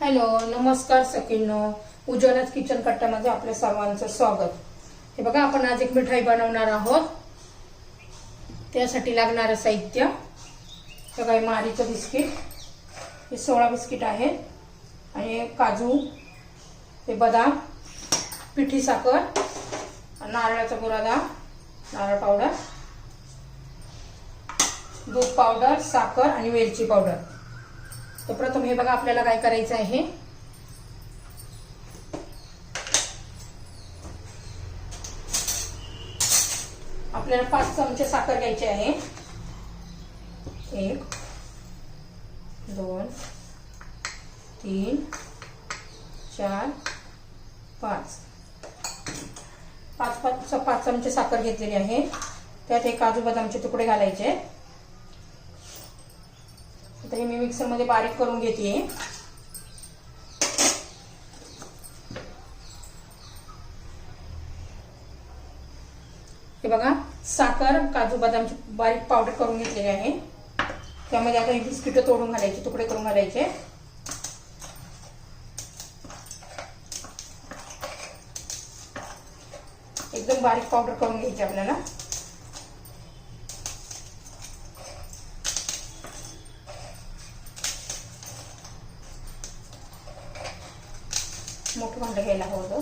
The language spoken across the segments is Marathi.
हॅलो नमस्कार सकिनो उज्ज्वलाच किचन कट्ट्यामध्ये आपल्या सर्वांचं स्वागत. हे बघा आपण आज एक मिठाई बनवणार आहोत. त्यासाठी लागणारं साहित्य. हे बघा हे मारीचं बिस्किट. हे सोळा बिस्किट आहे आणि काजू हे बदाम पिठी साखर नारळाचा बुरादा नारळ पावडर दूध पावडर साखर आणि वेलची पावडर तर प्रथम हे बघा आपल्याला काय करायचं आहे. आपल्याला पाच चमचे साखर घ्यायची आहे. एक दोन तीन चार पाच. पाच पाच पाच चमचे साखर घेतलेली आहे. त्यात हे काजू बदामचे तुकडे घालायचे. मिक्सरमध्ये बारीक करून घेते. हे बघा साखर काजू बदामची बारीक पावडर करून घेतलेली आहे. त्यामध्ये आता ही बिस्किटं तोडून घालायचे तुकडे करून घालायचे. एकदम बारीक पावडर करून घ्यायची आपल्याला. भांडं घ्यायला हवं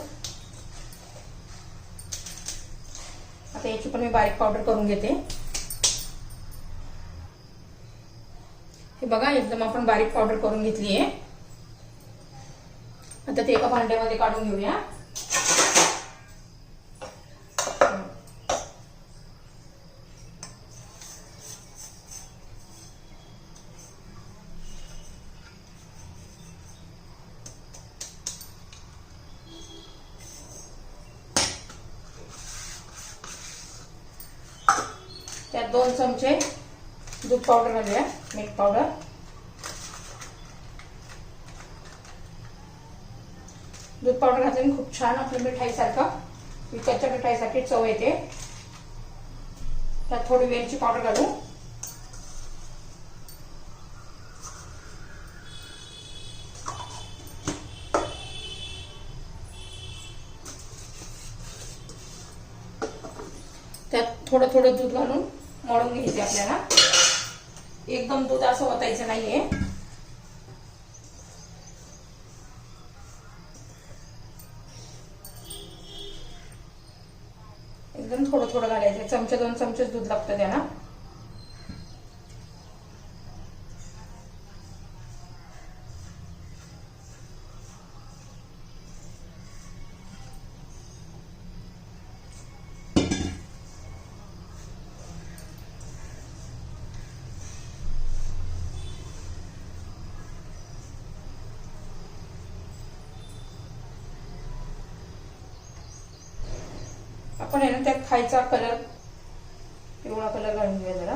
आता याची पण मी बारीक पावडर करून घेते हे बघा एकदम आपण बारीक पावडर करून घेतली आहे आता ते एका भांड्यामध्ये काढून घेऊया त्यात दोन चमचे दूध पावडर घालूया मीठ पावडर दूध पावडर घातल्याने खूप छान आपलं मिठाईसारखं विकतच्या मिठाईसाठी चव येते. त्यात थोडी वेलची पावडर घालू. त्यात थोडं थोडं दूध घालून आपल्याला. एकदम दूध असं ओतायचं नाहीये. एकदम थोडं थोडं घालायचं चमचे दोन चमचेच दूध लागतं त्याला. आपण आहे ना त्यात खायचा कलर पिवळा कलर घालून घेऊया जरा.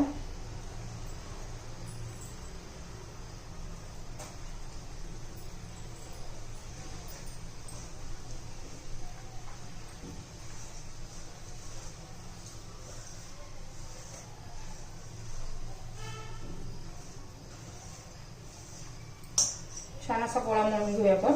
छान असा गोळा म्हणून घेऊया आपण.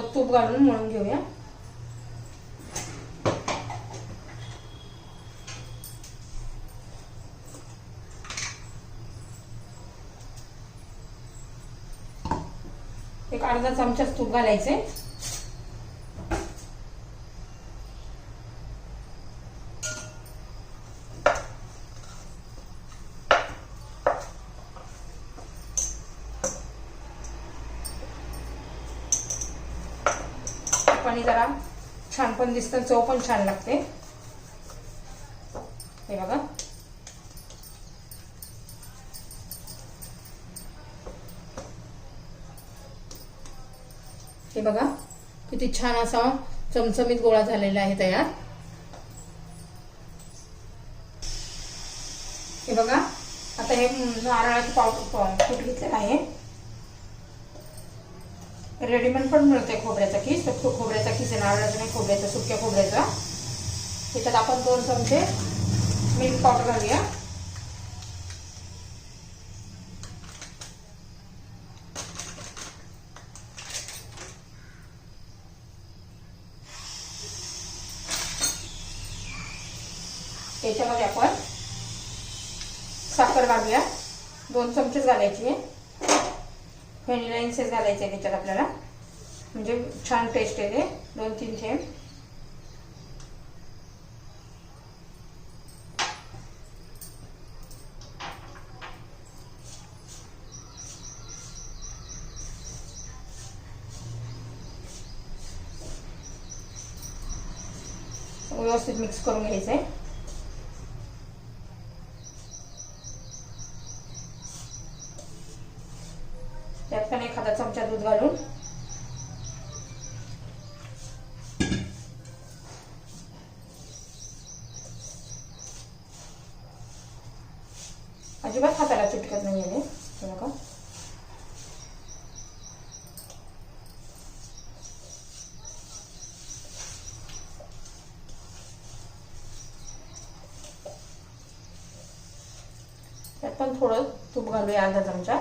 थोडं तूप घालून मळून घेऊया. एक अर्धा चमचाच तूप घालायचे पण दिसतं चव पण छान लागते. हे बघा. हे बघा किती छान असा चमचमीत गोळा झालेला आहे तयार. हे बघा आता हे नारळाचं पाव फूट घेतलेलं आहे. रेडीमेड पण मिळते खोबऱ्याचा किस तर खोबऱ्याचा किस नारळाचा नाही खोबऱ्याचा सुक्या खोबऱ्याचा. त्याच्यात आपण दोन चमचे मिल्क पावडर घालूया. त्याच्यामध्ये आपण साखर घालूया. दोन चमचेच घालायची आहे. व्हॅनिला इन्सेस घालायचे आहे त्याच्यात आपल्याला. म्हणजे छान टेस्ट येते दोन तीन थेंब व्यवस्थित मिक्स करून घ्यायचं आहे त्यात पण एखादा चमचा दूध घालून. अजिबात हाताला चिटकत नाही आहे बघा. त्यात पण थोडं तूप घालूया अर्धा चमचा.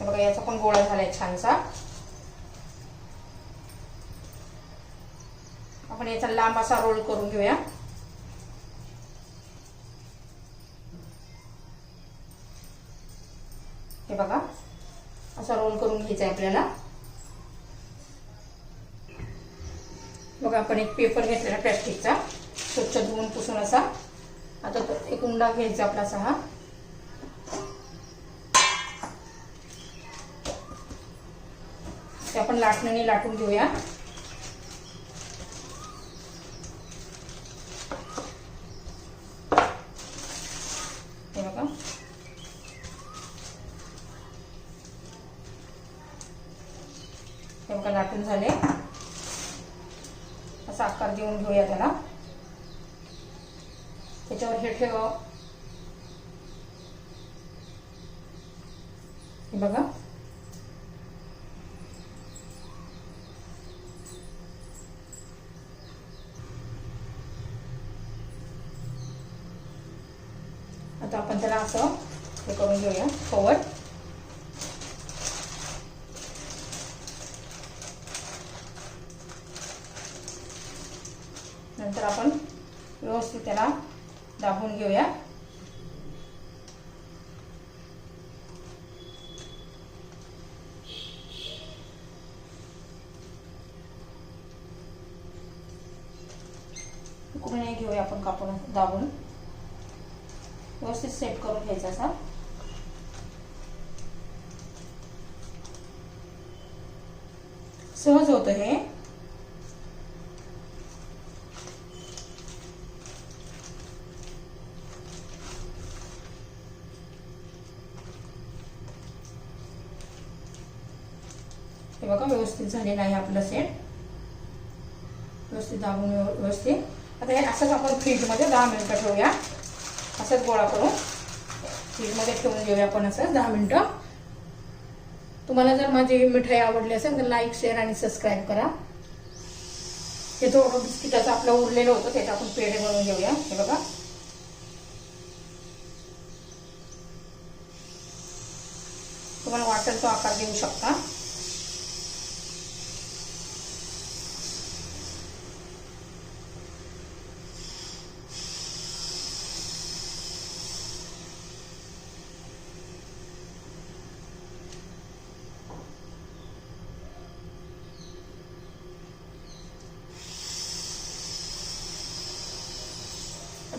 बघा याचा पण गोळा झालाय छानसा. आपण याचा लांब असा रोल करून घेऊया. हे बघा असा रोल करून घ्यायचा आहे आपल्याला. बघा आपण एक पेपर घेतलेला प्लॅस्टिकचा स्वच्छ धुवून पुसून असा. आता तो एक उंडा घ्यायचा आपला असा हा ते आपण लाटण्याने लाटून घेऊया. हे बघा. हे बघा लाटून झाले. असा आकार देऊन घेऊया त्याला. त्याच्यावर हे ठेव. हे बघा आता आपण त्याला असं हे करून घेऊया नंतर आपण व्यवस्थित त्याला दाबून घेऊया. कुठे घेऊया आपण कापून दाबून. व्यवस्थित सेट करून घ्यायचा असा. सहज होतं हे. हे बघा व्यवस्थित झालेलं आहे आपलं सेट व्यवस्थित दाबून व्यव- व्यवस्थित. आता हे असंच आपण फ्रीजमध्ये दहा मिनिटं ठेवूया. असंच गोळा करून फ्रीजमध्ये ठेवून घेऊया आपण असं दहा मिनटं. तुम्हाला जर माझी मिठाई आवडली असेल तर लाईक शेअर आणि सबस्क्राईब करा. हे थोडं बिस्किटाचं आपलं उरलेलं होतं त्याचं आपण पेढे बनवून घेऊया. हे बघा. तुम्हाला वाटेल तो आकार देऊ शकता.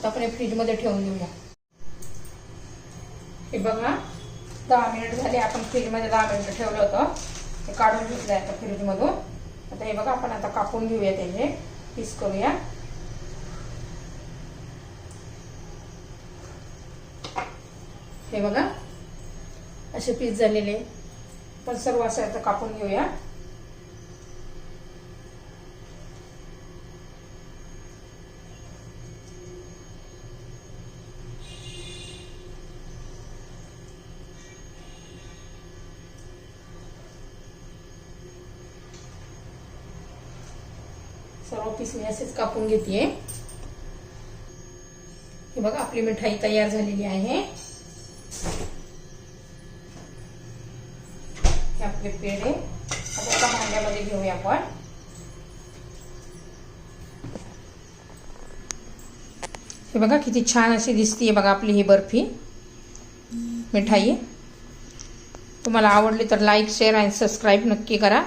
आपण हे फ्रीजमध्ये ठेवून देऊया. हे बघा दहा मिनिट झाले आपण फ्रीजमध्ये दहा मिनिटं ठेवलं होतं. हे काढून घेतलं आहे आता फ्रीजमधून. आता हे बघा आपण आता कापून घेऊया त्याचे पीस करूया. हे बघा असे पीस झालेले. पण सर्व असं आता कापून घेऊया. पीस मी असेच कापून घेते हे बघा, आपली मिठाई तयार झालेली आहे. आपले पेढे. आता भांड्यामध्ये घेऊया आपण. हे बघा, किती छान अशी दिसतीये बघा आपली ही बर्फ़ी. मिठाई. तुम्हाला आवडली तर लाईक शेअर आणि सबस्क्राईब नक्की करा.